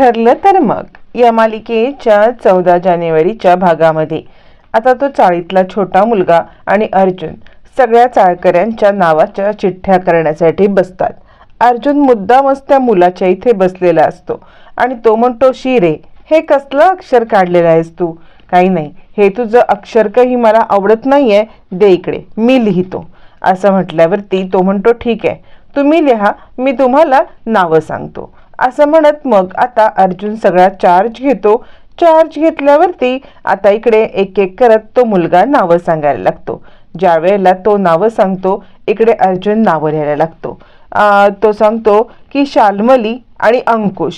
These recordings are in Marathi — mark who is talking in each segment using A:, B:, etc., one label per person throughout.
A: ठरलं तर मग. या मालिकेच्या चौदा जानेवारीच्या भागामध्ये. आता तो चाळीतला छोटा मुलगा आणि अर्जुन सगळ्या चाळकऱ्यांच्या नावाच्या चिठ्ठ्या करण्यासाठी बसतात. अर्जुन मुद्दामच त्या मुलाच्या इथे बसलेला असतो आणि तो म्हणतो शिरे हे कसलं अक्षर काढलेलं आहेस तू? काही नाही. हे तुझं अक्षर काही मला आवडत नाहीये. दे इकडे. मी लिहितो. असं म्हटल्यावरती तो म्हणतो ठीक आहे. तुम्ही लिहा. मी तुम्हाला नावं सांगतो. असं म्हणत मग आता अर्जुन सगळा चार्ज घेतो. चार्ज घेतल्यावरती आता इकडे एक एक करत तो मुलगा नावं सांगायला लागतो. ज्या वेळेला तो नावं सांगतो इकडे अर्जुन नावं लिहायला लागतो. तो सांगतो की शालमली आणि अंकुश.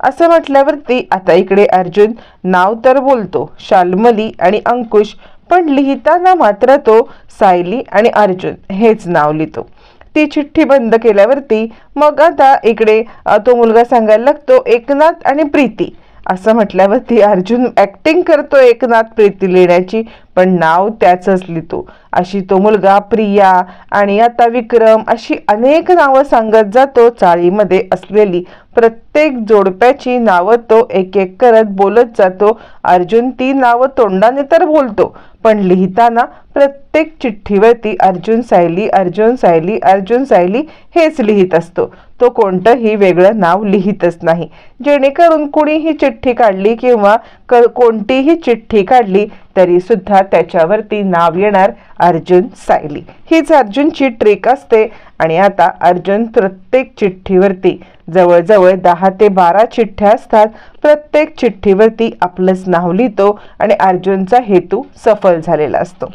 A: असं म्हटल्यावरती आता इकडे अर्जुन नाव तर बोलतो शालमली आणि अंकुश पण लिहिताना मात्र तो सायली आणि अर्जुन हेच नाव लिहितो. ती चिठ्ठी बंद केल्यावरती मग आता इकडे तो मुलगा सांगायला लागतो एकनाथ आणि प्रीती. असं म्हटल्यावरती अर्जुन ऍक्टिंग करतो एकनाथ प्रीती लिहिण्याची पण नाव त्याचंच लिहितो. अशी तो मुलगा प्रिया आणि आता विक्रम अशी अनेक नावं सांगत जातो चाळीमध्ये असलेली प्रत्येक जोडप्याची नावं तो एक एक करत बोलत जातो. अर्जुन ती नावं तोंडाने तर बोलतो पण लिहिताना प्रत्येक चिठ्ठीवरती अर्जुन सायली अर्जुन सायली अर्जुन सायली हेच लिहित असतो. तो कोणतंही वेगळं नाव लिहितच नाही. जेणेकरून कुणीही चिठ्ठी काढली किंवा क कोणतीही चिठ्ठी काढली तरी सुद्धा त्याच्यावरती नाव येणार अर्जुन सायली. हीच अर्जुनची ट्रिक असते आणि आता अर्जुन प्रत्येक चिठ्ठीवरती जवळजवळ दहा ते बारा चिठ्ठ्या असतात प्रत्येक चिठ्ठीवरती आपलंच नाव लिहितो आणि अर्जुनचा हेतू सफल झालेला असतो.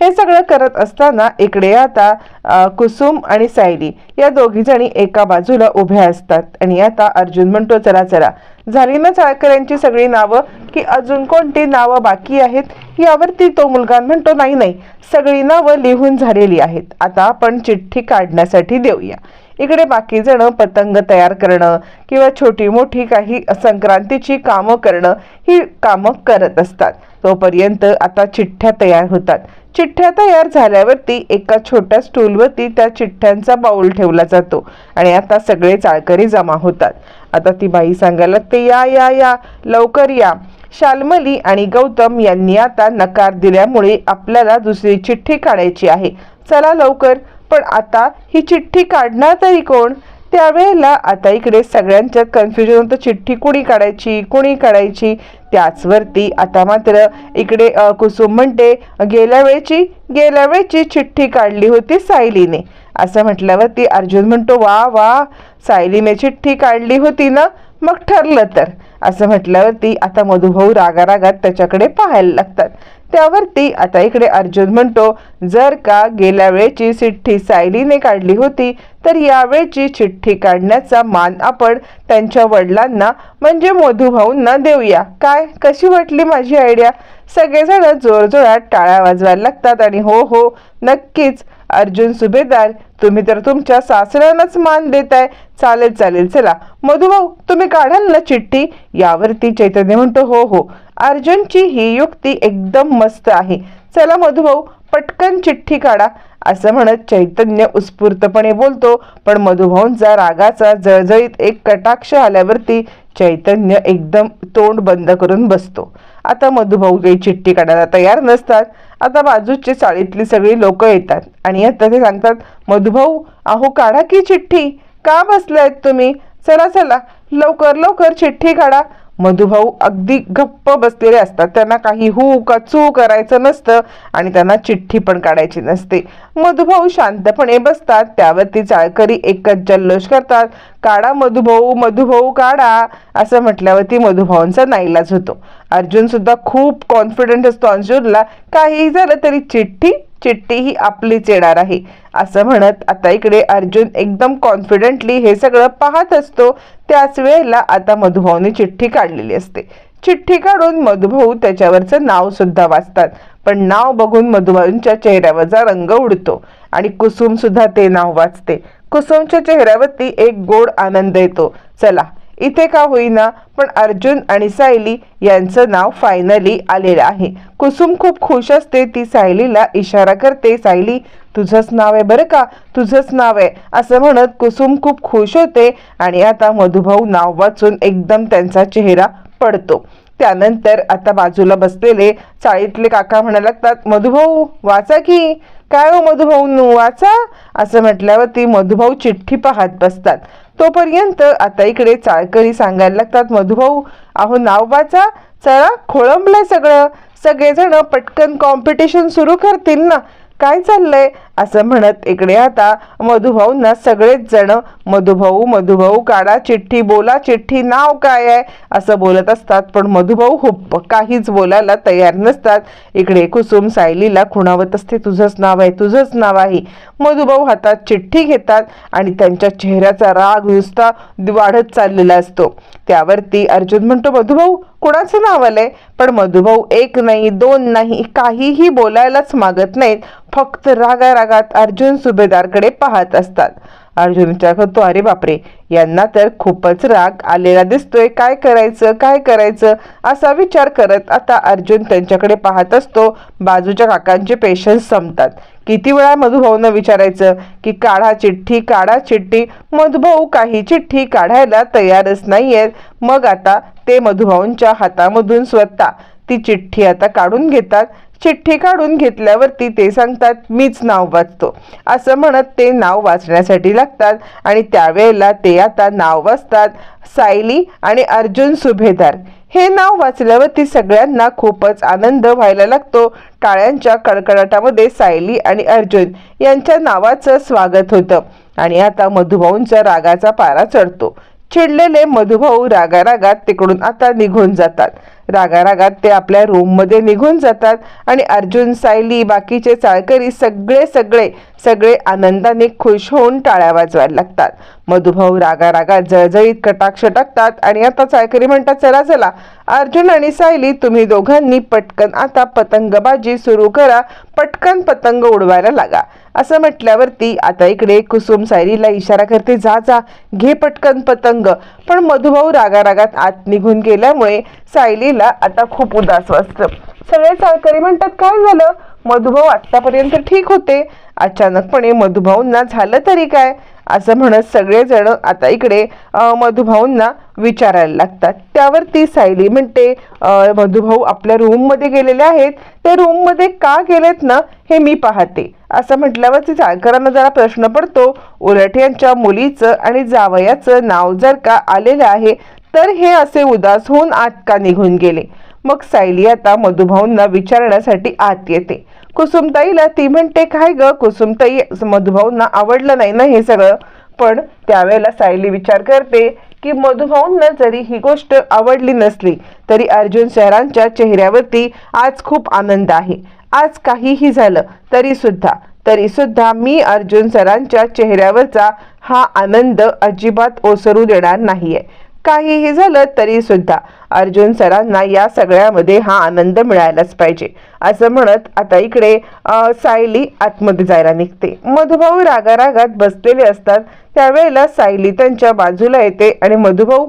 A: हे सगळं करत असताना इकडे आता कुसुम आणि सायली या दोघी जणी एका बाजूला उभ्या असतात आणि आता अर्जुन म्हणतो चला चला झाली ना चाळकऱ्यांची सगळी नावं की अजून कोणती नावं बाकी आहेत यावरती तो मुलगा म्हणतो नाही नाही सगळी नावं लिहून झालेली आहेत. आता आपण चिठ्ठी काढण्यासाठी देऊया. इकडे बाकी जण पतंग तयार करणं किंवा छोटी मोठी काही संक्रांतीची कामं करणं ही कामं करत असतात. तोपर्यंत आता चिठ्ठ्या तयार होतात. चिठ्ठ्या तयार झाल्यावरती एका छोट्या स्टूलवरती त्या चिठ्ठ्यांचा बाऊल ठेवला जातो आणि आता सगळे चाळकरी जमा होतात. आता ती बाई सांगायला लागते या या या लवकर या. शालमली आणि गौतम यांनी आता नकार दिल्यामुळे आपल्याला दुसरी चिठ्ठी काढायची आहे. चला लवकर. पण आता ही चिठ्ठी काढणार तरी कोण? त्यावेळेला आता इकडे सगळ्यांच्यात कन्फ्युजन होतं. चिठ्ठी कुणी काढायची कुणी काढायची? त्याचवरती आता मात्र इकडे कुसुम म्हणते गेल्या वेळची गेल्या वेळची चिठ्ठी काढली होती सायलीने. असं म्हटल्यावरती अर्जुन म्हणतो वा वा सायलीने चिठ्ठी काढली होती ना? मग ठरलं तर. असं म्हटल्यावरती आता मधुभाऊ रागारागात त्याच्याकडे पाहायला लागतात. त्यावरती आता इकडे अर्जुन म्हणतो जर का गेल्या वेळची चिठ्ठी सायलीने काढली होती तर यावेळची चिठ्ठी काढण्याचा मान आपण त्यांच्या वडिलांना म्हणजे मधुभाऊंना देऊया. काय? कशी वाटली माझी आयडिया सगळेजण जोरजोरात टाळ्या वाजवायला लागतात आणि हो हो नक्कीच. अर्जुन सुभेदार तुम्ही तर तुमच्या सासऱ्यांनाच मान देताय. चालेल चालेल चला. मधुभाऊ तुम्ही काढाल ना चिठ्ठी? यावरती चैतन्य म्हणतो हो हो. अर्जुनची ही युक्ती एकदम मस्त आहे. चला मधुभाऊ पटकन चिठ्ठी काढा असं म्हणत चैतन्य उत्स्फूर्तपणे बोलतो. पण मधुभाऊंचा रागाचा जळजळीत एक कटाक्ष आल्यावरती चैतन्य एकदम तोंड बंद करून बसतो. आता मधुभाऊ काही चिठ्ठी काढायला तयार नसतात. आता बाजूची चाळीतली सगळी लोक येतात. आणि आता ते सांगतात मधुभाऊ अहो काढा की चिठ्ठी. का बसलायत तुम्ही? चला चला. लवकर लवकर चिठ्ठी काढा. मधुभाऊ अगदी गप्प बसलेले असतात. त्यांना काही हू का चू करायचं नसतं आणि त्यांना चिठ्ठी पण काढायची नसते. मधुभाऊ शांतपणे बसतात. त्यावरती चाळकरी एकच जल्लोष करतात. काढा मधुभाऊ मधुभाऊ काढा असं म्हटल्यावरती मधुभाऊंचा नाईलाज होतो. अर्जुन सुद्धा खूप कॉन्फिडंट असतो अर्जुनला काहीही झालं तरी चिठ्ठी चिठ्ठी ही आपलीच येणार आहे. असं म्हणत आता इकडे अर्जुन एकदम कॉन्फिडेंटली हे सगळं पाहत असतो. त्याच वेळेला आता मधुभाऊने चिठ्ठी काढलेली असते. चिठ्ठी काढून मधुभाऊ त्याच्यावरचं नाव सुद्धा वाचतात. पण नाव बघून मधुभाऊंच्या चेहऱ्यावरचा रंग उडतो आणि कुसुम सुद्धा ते नाव वाचते. कुसुमच्या चेहऱ्यावरती एक गोड आनंद येतो. चला इथे का होईना पण अर्जुन आणि सायली यांचं नाव फायनली आलेलं आहे. कुसुम खूप खुश असते ती सायलीला इशारा करते सायली तुझंच नाव आहे बरं का? तुझंच नाव आहे. असं म्हणत कुसुम खूप खुश होते आणि आता मधुभाऊ नाव वाचून एकदम त्यांचा चेहरा पडतो. त्यानंतर आता बाजूला बसलेले चाळीतले काका म्हणायला लागतात मधुभाऊ वाचा की. काय हो मधुभाऊ वाचा असं म्हटल्यावरती मधुभाऊ चिठ्ठी पाहत बसतात. तोपर्यंत आता इकडे चाळकरी सांगायला लागतात मधुभाऊ अहो नाव वाचा. चला खोळंबलंय सगळं. सगळेजण पटकन कॉम्पिटिशन सुरू करतील ना. काय चाललंय? असं म्हणत इकडे आता मधुभाऊंना सगळेच जण मधुभाऊ मधुभाऊ काढा चिठ्ठी बोला चिठ्ठी नाव काय आहे? असं बोलत असतात. पण मधुभाऊ हुप्प काहीच बोलायला तयार नसतात. इकडे कुसुम सायलीला खुणावत असते तुझंच नाव आहे तुझंच नाव आहे. मधुभाऊ हातात चिठ्ठी घेतात आणि त्यांच्या चेहऱ्याचा राग नुसता वाढत चाललेला असतो. त्यावरती अर्जुन म्हणतो मधुभाऊ कुणाचं नाव आलंय? पण मधुभाऊ एक नाही दोन नाही काहीही बोलायलाच मागत नाहीत. फक्त रागा रागा रागात अर्जुन सुभेदारकडे पाहत असतात. अर्जुन विचार करतो अरे बापरे यांना तर खूपच राग आलेला दिसतोय. काय करायचं? काय करायचं? असा विचार करत आता अर्जुन त्यांच्याकडे पाहत असतो. बाजूच्या काकांचे पेशन्स संपतात. किती वेळा मधुभाऊनं विचारायचं की काढा चिठ्ठी काढा चिठ्ठी. मधुभाऊ काही चिठ्ठी काढायला तयारच नाहीयेत. मग आता ते मधुभाऊंच्या हातामधून स्वतः ती चिठ्ठी आता काढून घेतात. चिठ्ठी काढून घेतल्यावरती ते सांगतात मीच नाव वाचतो. असं म्हणत ते नाव वाचण्यासाठी लागतात आणि त्यावेळेला ते आता नाव वाचतात सायली आणि अर्जुन सुभेदार. हे नाव वाचल्यावरती सगळ्यांना खूपच आनंद व्हायला लागतो. टाळ्यांच्या कडकडाटामध्ये सायली आणि अर्जुन यांच्या नावाचं स्वागत होतं आणि आता मधुभाऊंच्या रागाचा पारा चढतो. चिडलेले मधुभाऊ रागारागात तिकडून आता निघून जातात. रागारागात ते आपल्या रूममध्ये निघून जातात आणि अर्जुन सायली बाकीचे चाळकरी सगळे सगळे सगळे आनंदाने खुश होऊन टाळ्या वाजवायला लागतात. मधुभाऊ रागारागात जळजळीत कटाक्ष टाकतात आणि आता चाळकरी म्हणतात चला चला अर्जुन आणि सायली तुम्ही दोघांनी पटकन आता पतंगबाजी सुरू करा पटकन पतंग उडवायला लागा. असं म्हटल्यावरती आता इकडे कुसुम सायलीला इशारा करते जा जा घे पटकन पतंग. पण मधुभाऊ रागारागात आत निघून गेल्यामुळे सायलीला आता खूप उदास वाटतं. सगळे चाळकरी म्हणतात काय झालं? मधुभाऊ आतापर्यंत ठीक होते. अचानकपणे मधुभाऊंना झालं तरी काय? असं म्हणत सगळेजण आता इकडे मधुभाऊंना विचारायला लागतात. त्यावर ती सायली म्हणते मधुभाऊ आपल्या रूममध्ये गेलेले आहेत. ते रूममध्ये का गेलेत ना हे मी पाहते. असं म्हटल्यावर ती चाळकरांना जरा प्रश्न पडतो. उलट यांच्या मुलीचं आणि जावयाचं नाव जर का आलेलं आहे तर हे असे उदास होऊन आत का निघून गेले? मग सायली आता मधुभाऊंना विचारण्यासाठी आत येते. कुसुमताईला ती म्हणते काय ग? कुसुमताई मधुभाऊंना आवडलं नाही ना हे सगळं? पण त्यावेळेला सायली विचार करते की मधुभाऊंना जरी ही गोष्ट आवडली नसली तरी अर्जुन सरांच्या चेहऱ्यावरती आज खूप आनंद आहे. आज काहीही झालं तरी सुद्धा तरी सुद्धा मी अर्जुन सरांच्या चेहऱ्यावरचा हा आनंद अजिबात ओसरू देणार नाहीये. काहीही झालं तरी सुद्धा अर्जुन सरांना या सगळ्यामध्ये हा आनंद मिळायलाच पाहिजे. असं म्हणत आता इकडे सायली आतमध्ये जायला निघते. मधुभाऊ रागारागात बसलेले असतात. त्यावेळेला सायली त्यांच्या बाजूला येते आणि मधुभाऊ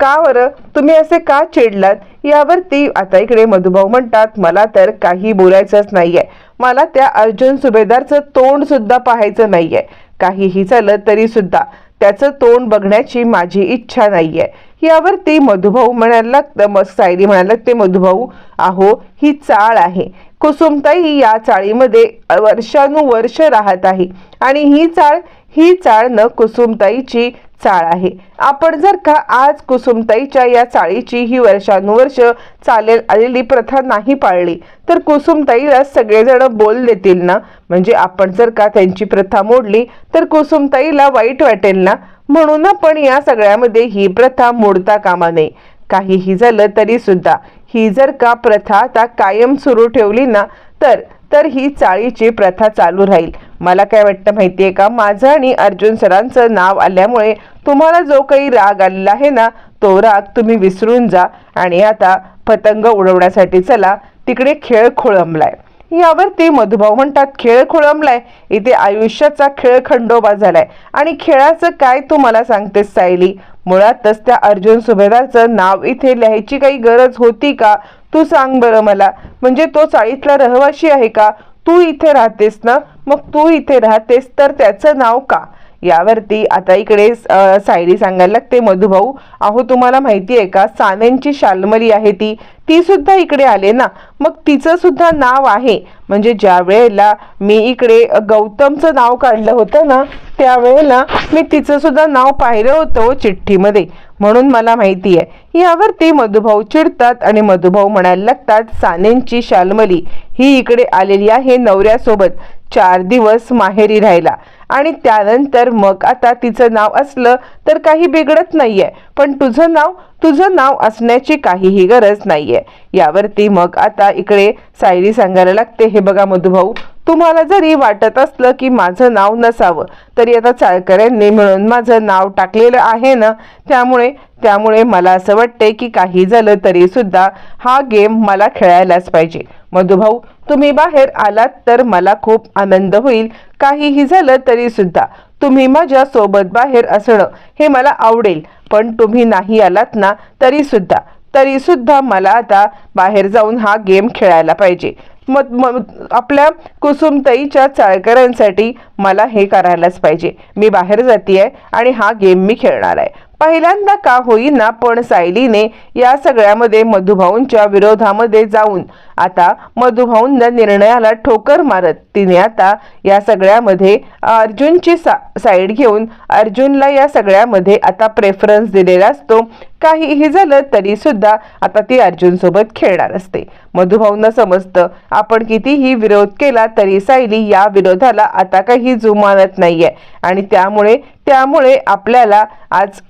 A: का बरं? तुम्ही असे का चिडलात? यावरती आता इकडे मधुभाऊ म्हणतात मला तर काही बोलायचंच नाहीये. मला त्या अर्जुन सुभेदारचं तोंड सुद्धा पाहायचं नाहीये. काहीही झालं तरी सुद्धा. त्याचं तोंड बघण्याची माझी इच्छा नाही आहे यावर ती मधुभाऊ म्हणायला मग सायली म्हणायला ते मधुभाऊ आहो ही चाळ आहे. कुसुमताई या चाळीमध्ये वर्षानुवर्ष राहत आहे आणि ही चाळ ही चाळ न कुसुमताईची चाळ आहे. आपण जर का आज कुसुमताईच्या या चाळीची ही वर्षानुवर्ष चालेल आलेली प्रथा नाही पाळली तर कुसुमताईला सगळेजण बोल देतील ना? म्हणजे आपण जर का त्यांची प्रथा मोडली तर कुसुमताईला वाईट वाटेल ना? म्हणून आपण या सगळ्यामध्ये ही प्रथा मोडता कामा नये. काहीही झालं तरी सुद्धा ही जर का प्रथा आता कायम सुरू ठेवली ना तर तर ही चाळीची प्रथा चालू राहील. मला काय वाटतं माहिती आहे का? माझं आणि अर्जुन सरांचं नाव आल्यामुळे तुम्हाला जो काही राग आलेला आहे ना तो राग तुम्ही विसरून जा. आणि आता पतंग उडवण्यासाठी चला तिकडे खेळ खोळंबलाय. यावरती मधुभाऊ म्हणतात खेळ खोळंबलाय. इथे आयुष्याचा खेळ खंडोबा झालाय. आणि खेळाचं काय तू मला सांगतेस सायली? मुळातच त्या अर्जुन सुभेदारचं नाव इथे लिहायची काही गरज होती का? तू सांग बरं मला. म्हणजे तो चाळीतला रहिवाशी आहे का? तू इथे राहतेस ना? मग तू इथे राहतेस तर त्याचं नाव का? यावरती आता इकडे अ, सायली सांगायला लागते मधुभाऊ अहो तुम्हाला माहिती आहे का? सानेंची शालमली आहे ती. ती सुद्धा इकडे आले ना. मग तिचं सुद्धा नाव आहे. म्हणजे ज्या वेळेला मी इकडे गौतमचं नाव काढलं होतं ना त्यावेळेला मी तिचं सुद्धा नाव पाहिलं होतं हो चिठ्ठीमध्ये. म्हणून मला माहिती आहे. यावरती मधुभाऊ चिडतात आणि मधुभाऊ म्हणायला लागतात सानेंची शालमली ही इकडे आलेली आहे नवऱ्यासोबत. चार दिवस माहेरी राहिला. आणि त्यानंतर मग आता तिचं नाव असलं तर काही बिघडत नाहीये. पण तुझं नाव तुझं नाव असण्याची काहीही गरज नाहीये. यावरती मग आता इकडे सायरी सांगायला लागते हे बघा मधुभाऊ तुम्हाला जरी वाटत असलं की माझं नाव नसावं तरी आता चाळकऱ्यांनी मिळून माझं नाव टाकलेलं आहे ना? त्यामुळे त्यामुळे मला असं वाटतंय की काही झालं तरी सुद्धा हा गेम मला खेळायलाच पाहिजे. मधुभाऊ तुम्ही बाहेर आलात तर मला खूप आनंद होईल. काहीही झालं तरी सुद्धा. तुम्ही माझ्या सोबत बाहेर असणं हे मला आवडेल. पण तुम्ही नाही आलात ना तरी सुद्धा. तरी सुद्धा मला आता बाहेर जाऊन हा गेम खेळायला पाहिजे. मग मग आपल्या कुसुमताईच्या चाळकऱ्यांसाठी मला हे करायलाच पाहिजे. मी बाहेर जाते आहे आणि हा गेम मी खेळणार आहे. पहिल्यांदा का होईना पण सायलीने या सगळ्यामध्ये मधुभाऊंच्या विरोधामध्ये जाऊन आता मधुभाऊंना निर्णयाला ठोकर मारत तिने आता या सगळ्यामध्ये अर्जुनची सा साईड घेऊन अर्जुनला या सगळ्यामध्ये आता प्रेफरन्स दिलेला असतो. काहीही झालं तरी सुद्धा आता ती अर्जुन सोबत खेळणार असते. मधुभाऊंना समजतं आपण कितीही विरोध केला तरी सायली या विरोधाला आता काही जुमानत नाहीये. आणि त्यामुळे त्यामुळे आपल्याला आज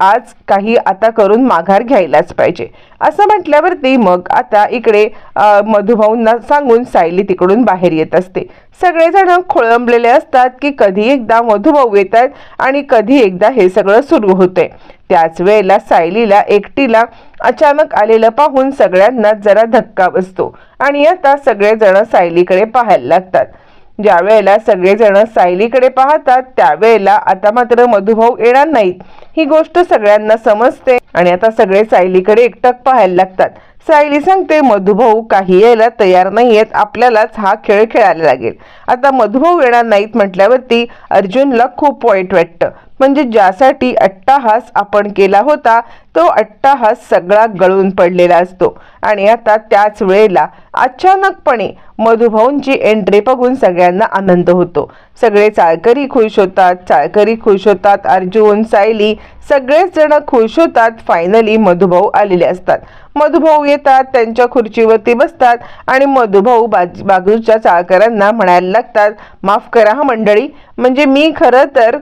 A: आज काही आता करून माघार घ्यायलाच पाहिजे. असं म्हटल्यावरती मग आता इकडे मधुभाऊंना सांगून सायली तिकडून बाहेर येत असते. सगळेजण खोळंबलेले असतात की कधी एकदा मधुभाऊ येतात आणि कधी एकदा हे सगळं सुरू होते त्याच वेळेला सायलीला एकटीला अचानक आलेलं पाहून सगळ्यांना जरा धक्का बसतो. आणि आता सगळेजण सायलीकडे पाहायला लागतात. ज्या वेळेला सगळेजण सायलीकडे पाहतात त्यावेळेला आता मात्र मधुभाऊ येणार नाहीत. ही गोष्ट सगळ्यांना समजते आणि आता सगळे सायलीकडे एकटक पाहायला लागतात. सायली सांगते मधुभाऊ काही यायला तयार नाहीयेत आपल्यालाच हा खेळ खेळायला लागेल. आता मधुभाऊ येणार नाहीत म्हटल्यावरती अर्जुनला खूप वाईट वाटतं. म्हणजे ज्यासाठी अट्टाहास आपण केला होता तो अट्टाहास सगळा गळून पडलेला असतो. आणि आता त्याच वेळेला अचानकपणे मधुभाऊंची एंट्री बघून सगळ्यांना आनंद होतो. सगळे चाळकरी खुश होतात चाळकरी खुश होतात अर्जुन सायली सगळेच जण खुश होतात. फायनली मधुभाऊ आलेले असतात. मधुभाऊ येतात त्यांच्या खुर्चीवरती बसतात आणि मधुभाऊ बाज बाजूच्या चाळकरांना म्हणायला लागतात माफ करा हा मंडळी. म्हणजे मी खरं तर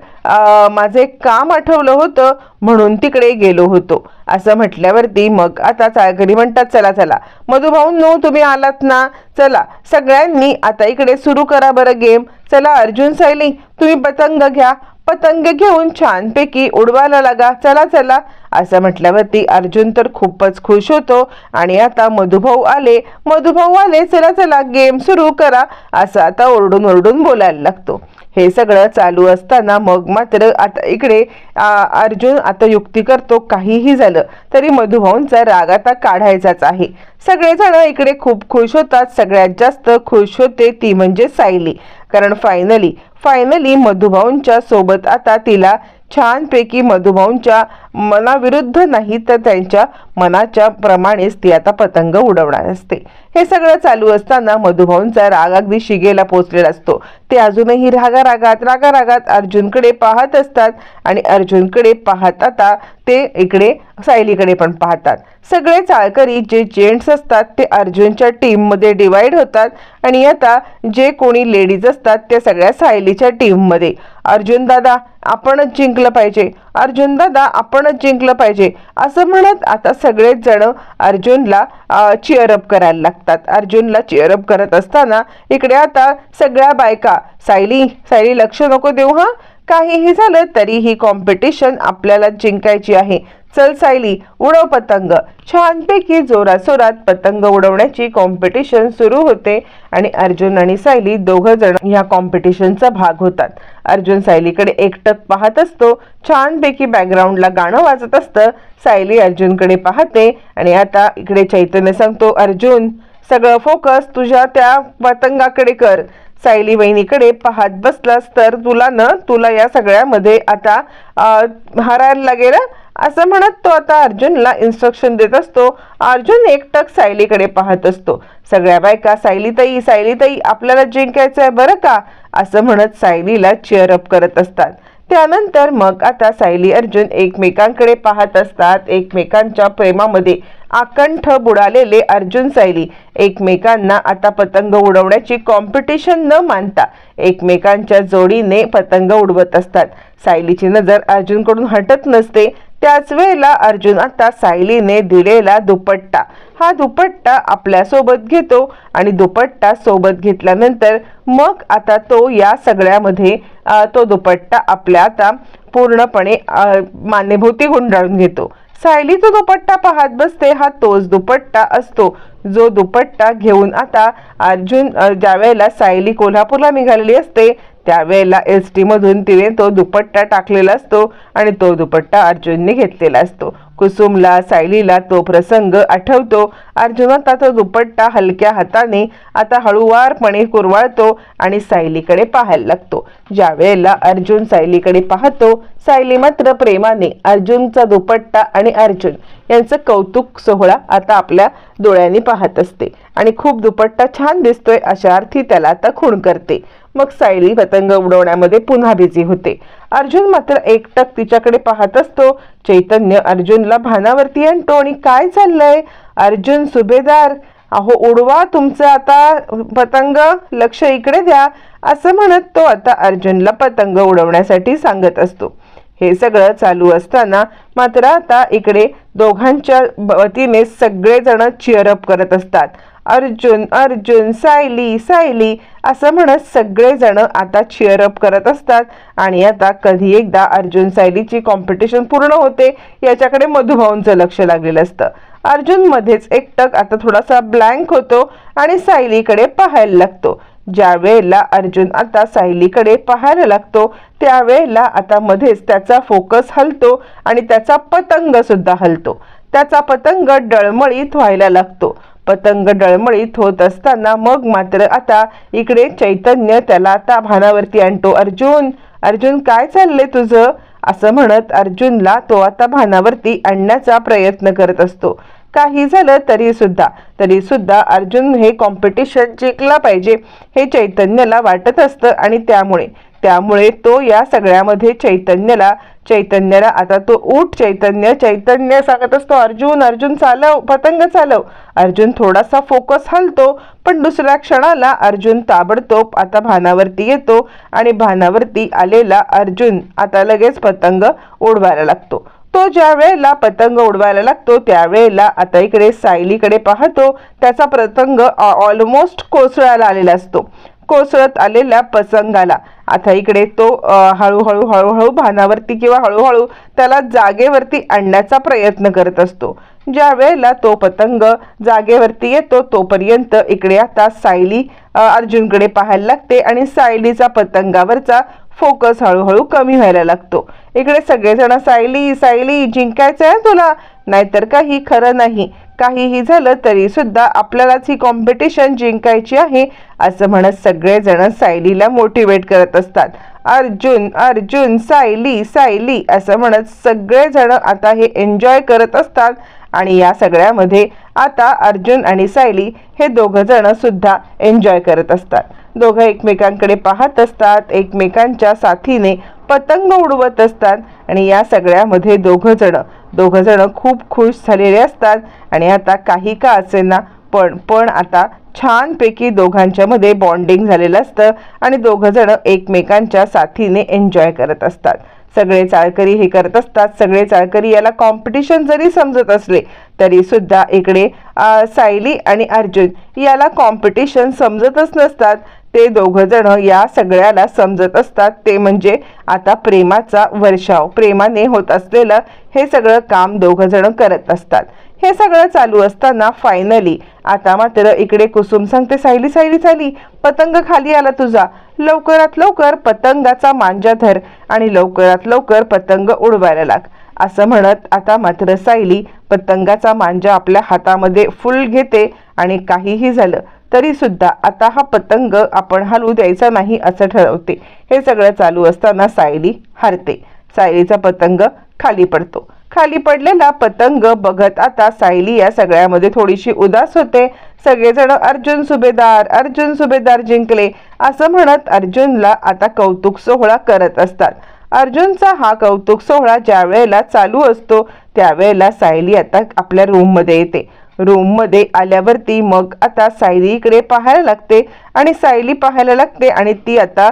A: माझे काम आठवलं होतं. म्हणून तिकडे गेलो होतो. असं म्हटल्यावरती मग आता चाळकरी म्हणतात चला चला. मधुभाऊ नो तुम्ही आलात ना? चला. सगळ्यांनी आता इकडे सुरू करा बरं गेम. चला अर्जुन सायली तुम्ही पतंग घ्या. पतंग घेऊन छानपैकी उडवायला लागा चला चला असं म्हटल्यावरती अर्जुन तर खूपच खुश होतो आणि आता मधुभाऊ आले. मधुभाऊ आले चला चला गेम सुरू करा असं आता ओरडून ओरडून बोलायला लागतो. हे सगळं चालू असताना मग मात्र आता इकडे अर्जुन आता युक्ती करतो काहीही झालं तरी मधुभाऊंचा राग आता काढायचाच आहे. सगळेजण इकडे खूप खुश होतात सगळ्यात जास्त खुश होते ती म्हणजे सायली. कारण फायनली फायनली मधुभाऊंच्या सोबत आता तिला छानपैकी मधुभाऊंच्या मनाविरुद्ध नाही तर त्यांच्या मनाच्या प्रमाणेच ती आता पतंग उडवणार असते. हे सगळं चालू असताना मधुभाऊंचा राग अगदी शिगेला पोचलेला असतो. ते अजूनही रागा रागात रागा रागात अर्जुनकडे पाहत असतात आणि अर्जुनकडे पाहत आता ते इकडे सायलीकडे पण पाहतात. सगळे चाळकरी जे जेंट्स असतात ते अर्जुनच्या टीममध्ये डिवाईड होतात आणि आता जे कोणी लेडीज असतात त्या सगळ्या सायलीच्या टीममध्ये अर्जुन दादा आपणच जिंकलं पाहिजे. अर्जुन दादा आपण आपणच जिंकलं पाहिजे. असं म्हणत आता सगळेच जण अर्जुनला चिअरअप करायला लागतात. अर्जुनला चिअरअप करत असताना इकडे आता सगळ्या बायका सायली सायली लक्ष नको देऊ हा. काहीही झालं तरी ही कॉम्पिटिशन आपल्याला जिंकायची आहे. चल सायली उडव पतंग. छानपैकी जोरासोरात पतंग उडवण्याची कॉम्पिटिशन सुरू होते आणि अर्जुन आणि सायली दोघं जण ह्या कॉम्पिटिशनचा भाग होतात. अर्जुन सायलीकडे एकटक पाहत असतो छानपैकी बॅकग्राऊंडला गाणं वाजत असतं. सायली अर्जुनकडे पाहते आणि आता इकडे चैतन्य सांगतो अर्जुन सगळं फोकस तुझ्या त्या पतंगाकडे कर. सायली बहिणीकडे पाहत बसलास तर तुला न तुला या सगळ्यामध्ये आता हारायला लागेल असं म्हणत तो आता अर्जुनला इन्स्ट्रक्शन देत असतो. अर्जुन एकटक सायलीकडे पाहत असतो. सगळ्या बायका सायलीताई सायलीताई आपल्याला जिंकायचं आहे बरं का? असं म्हणत सायलीला चेअरअप करत असतात. त्यानंतर मग आता सायली अर्जुन एकमेकांकडे पाहत असतात. एकमेकांच्या प्रेमामध्ये आकंठ बुडालेले अर्जुन सायली. एकमेकांना आता पतंग उडवण्याची कॉम्पिटिशन न मानता एकमेकांच्या जोडीने पतंग उडवत असतात. सायलीची नजर अर्जुनकडून हटत नसते. त्याच वेळेला अर्जुन आता सायलीने दिलेला दुपट्टा. हा दुपट्टा आपल्यासोबत घेतो आणि दुपट्टा सोबत घेतल्यानंतर मग आता तो या सगळ्यामध्ये तो दुपट्टा आपल्या आता पूर्णपणे मान्यभूती गुंडाळून घेतो. सायली तो दुपट्टा पाहत बसते हा तोच दुपट्टा असतो जो दुपट्टा घेऊन आता अर्जुन ज्यावेळेला सायली कोल्हापूरला निघालेली असते त्यावेळेला एस टीमधून तिने तो दुपट्टा टाकलेला असतो आणि तो दुपट्टा अर्जुनने घेतलेला असतो. कुसुमला सायलीला तो प्रसंग आठवतो. अर्जुन आता तो दुपट्टा हलक्या हाताने आता हळुवारपणे कुरवाळतो आणि सायलीकडे पाहायला लागतो. ज्या वेळेला अर्जुन सायलीकडे पाहतो सायली मात्र प्रेमाने अर्जुनचा दुपट्टा आणि अर्जुन यांचं कौतुक सोहळा आता आपल्या डोळ्यांनी पाहत असते आणि खूप दुपट्टा छान दिसतोय अशा अर्थी त्याला आता खूण करते. मग सायली पतंग उडवण्यामध्ये पुन्हा बिझी होते. अर्जुन मात्र एकटक तिच्याकडे पाहत असतो. चैतन्य अर्जुनला भानावरती आणतो आणि काय चाललंय? अर्जुन सुभेदार अहो उडवा तुमचं आता पतंग लक्ष इकडे द्या. असं म्हणत तो आता अर्जुनला पतंग उडवण्यासाठी सांगत असतो. हे सगळं चालू असताना मात्र आता इकडे दोघांच्या वतीने सगळेजण चिअरअप करत असतात. अर्जुन अर्जुन सायली सायली असं म्हणत सगळेजण आता चिअरअप करत असतात. आणि आता कधी एकदा अर्जुन सायलीची कॉम्पिटिशन पूर्ण होते याच्याकडे मधुभाऊंचं लक्ष लागलेलं असतं. अर्जुन मध्येच एकटक आता थोडासा ब्लँक होतो आणि सायलीकडे पाहायला लागतो. ज्या वेळेला अर्जुन आता सायलीकडे पाहायला लागतो त्यावेळेला आता मध्येच त्याचा फोकस हलतो आणि त्याचा पतंग सुद्धा हलतो. त्याचा पतंग डळमळीत व्हायला लागतो. पतंग डळमळीत होत असताना मग मात्र आता इकडे चैतन्य त्याला आता भानावरती आणतो. अर्जुन अर्जुन काय चाललंय तुझं? असं म्हणत अर्जुनला तो आता भानावरती आणण्याचा प्रयत्न करत असतो. काही झालं तरी सुद्धा तरी सुद्धा अर्जुन हे कॉम्पिटिशन जिंकला पाहिजे हे चैतन्याला वाटत असतं आणि त्यामुळे त्यामुळे तो या सगळ्यामध्ये चैतन्याला चैतन्याला आता तो उठ चैतन्य चैतन्य सांगत असतो अर्जुन अर्जुन चालव पतंग चालव. अर्जुन थोडासा फोकस हलतो पण दुसऱ्या क्षणाला अर्जुन ताबडतोब आता भानावरती येतो आणि भानावरती आलेला अर्जुन आता लगेच पतंग उडवायला लागतो. तो ज्या वेळेला पतंग उडवायला लागतो त्यावेळेला आता इकडे सायलीकडे पाहतो त्याचा पतंग ऑलमोस्ट कोसळायला आलेला असतो. कोसळत आलेल्या पतंगाला. आता इकडे तो हळूहळू हळूहळू भानावरती किंवा हळूहळू त्याला जागेवरती आणण्याचा प्रयत्न करत असतो. ज्या वेळेला तो पतंग जागेवरती येतो तोपर्यंत इकडे आता सायली अर्जुनकडे पाहायला लागते आणि सायलीचा पतंगावरचा फोकस हळूहळू कमी व्हायला लागतो. इकडे सगळेजण सायली सायली जिंकायचं आहे तुला? नाहीतर काही खरं नाही. काहीही झालं तरी सुद्धा आपल्यालाच ही कॉम्पिटिशन जिंकायची आहे असं म्हणत सगळेजण सायलीला मोटिवेट करत असतात. अर्जुन अर्जुन सायली सायली असं म्हणत सगळेजण आता हे एन्जॉय करत असतात. आणि या सगळ्यामध्ये आता अर्जुन आणि सायली हे दोघं जण सुद्धा एन्जॉय करत असतात. दोघं एकमेकांकडे पाहत असतात एकमेकांच्या साथीने पतंग उडवत असतात. आणि या सगळ्यामध्ये दोघं दोघंजणं खूप खुश झालेले असतात आणि आता काही का असेना पण पण आता छानपैकी दोघांच्यामध्ये बॉन्डिंग झालेलं असतं आणि दोघंजणं एकमेकांच्या साथीने एन्जॉय करत असतात. सगळे चाळकरी हे करत असतात. सगळे चाळकरी याला कॉम्पिटिशन जरी समजत असले तरी सुद्धा इकडे सायली आणि अर्जुन याला कॉम्पिटिशन समजतच नसतात. ते दोघंजणं या सगळ्याला समजत असतात. ते म्हणजे आता प्रेमाचा वर्षाव. प्रेमाने होत असलेलं हे सगळं काम दोघंजणं करत असतात. हे सगळं चालू असताना फायनली आता मात्र इकडे कुसुम सांगते सायली सायली सायली पतंग खाली आला तुझा. लवकरात लवकर पतंगाचा मांजा धर आणि लवकरात लवकर पतंग उडवायला लाग. असं म्हणत आता मात्र सायली पतंगाचा मांजा आपल्या हातामध्ये फुल घेते आणि काहीही झालं तरी सुद्धा आता हा पतंग आपण हलवू द्यायचा नाही असं ठरवते. हे सगळं चालू असताना सायली हरते. सायलीचा पतंग खाली पडतो. खाली पडलेला पतंग बघत आता सायली या सगळ्यामध्ये थोडीशी उदास होते. सगळेजण अर्जुन सुभेदार अर्जुन सुभेदार जिंकले. असं म्हणत अर्जुनला आता कौतुक सोहळा करत असतात. अर्जुनचा हा कौतुक सोहळा ज्या वेळेला चालू असतो त्यावेळेला सायली आता आपल्या रूममध्ये येते. रूममध्ये आल्यावरती मग आता सायली इकडे पाहायला लागते आणि सायली पाहायला लागते आणि ती आता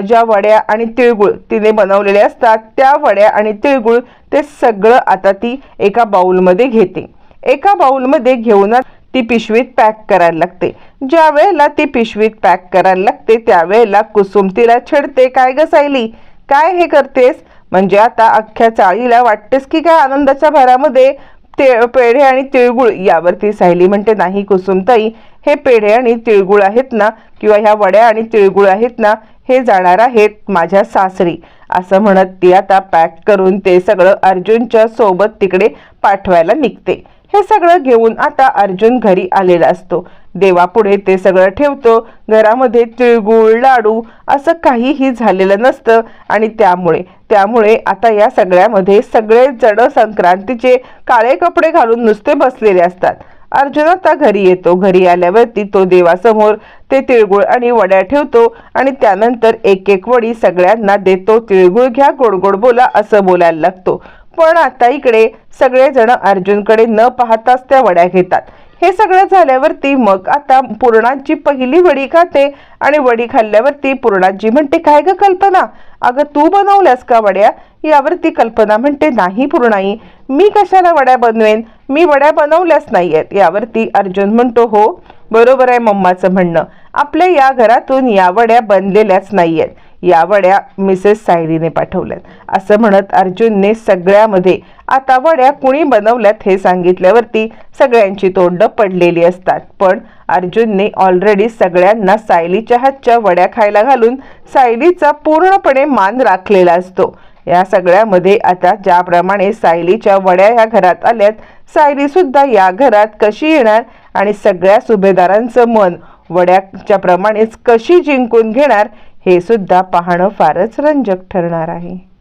A: ज्या वड्या आणि तिळगुळ तिने बनवलेले असतात त्या वड्या आणि तिळगुळ ते सगळं आता ती एका बाउलमध्ये घेते. एका बाउलमध्ये घेऊन ती पिशवीत पॅक करायला लागते. ज्या वेळेला ती पिशवीत पॅक करायला लागते त्यावेळेला कुसुम तिला छेडते. काय ग सायली? काय हे करतेस? म्हणजे आता अख्ख्या चाळीला वाटतेस की काय आनंदाच्या भरामध्ये? ते पेढे आणि तिळगुळ यावरती सायली म्हणते नाही कुसुमताई हे पेढे आणि तिळगुळ आहेत ना किंवा ह्या वड्या आणि तिळगुळ आहेत ना हे जाणार आहेत माझ्या सासरी. असं म्हणत ती आता पॅक करून ते सगळं अर्जुनच्या सोबत तिकडे पाठवायला निघते. हे सगळं घेऊन आता अर्जुन घरी आलेला असतो. देवापुढे ते सगळं ठेवतो. घरामध्ये तिळगुळ लाडू असं काहीही झालेलं नसतं आणि त्यामुळे त्यामुळे आता या सगळ्यामध्ये सगळे जड संक्रांतीचे काळे कपडे घालून नुसते बसलेले असतात. अर्जुन आता घरी येतो. घरी आल्यावरती तो देवासमोर ते तिळगुळ आणि वड्या ठेवतो आणि त्यानंतर एक एक वडी सगळ्यांना देतो. तिळगुळ घ्या गोड गोड बोला असं बोलायला लागतो. पण आता इकडे सगळेजण अर्जुनकडे न पाहताच त्या वड्या घेतात. हे सगळं झाल्यावरती मग आता पूर्णाजी पहिली वडी खाते आणि वडी खाल्ल्यावरती पूर्णाजी म्हणते काय ग कल्पना? अगं तू बनवल्यास का वड्या? यावरती कल्पना म्हणते नाही पूर्णाई मी कशाला वड्या बनवेन? मी वड्या बनवल्याच नाही आहेत यावरती अर्जुन म्हणतो हो बरोबर आहे मम्माचं म्हणणं. आपल्या या घरातून या वड्या बनलेल्याच नाही आहेत या वड्या मिसेस सायलीने पाठवल्यात. असं म्हणत अर्जुनने सगळ्यामध्ये आता वड्या कुणी बनवल्यात हे सांगितल्यावरती सगळ्यांची तोंड पडलेली असतात. पण अर्जुनने ऑलरेडी सगळ्यांना सायलीच्या हातच्या वड्या खायला घालून सायलीचा पूर्णपणे मान राखलेला असतो. या सगळ्यामध्ये आता ज्याप्रमाणे सायलीच्या वड्या या घरात आल्यात सायली सुद्धा या घरात कशी येणार आणि सगळ्या सुभेदारांचं मन वड्याच्या प्रमाणेच कशी जिंकून घेणार हे सुद्धा पाहणं फारच रंजक ठरणार आहे.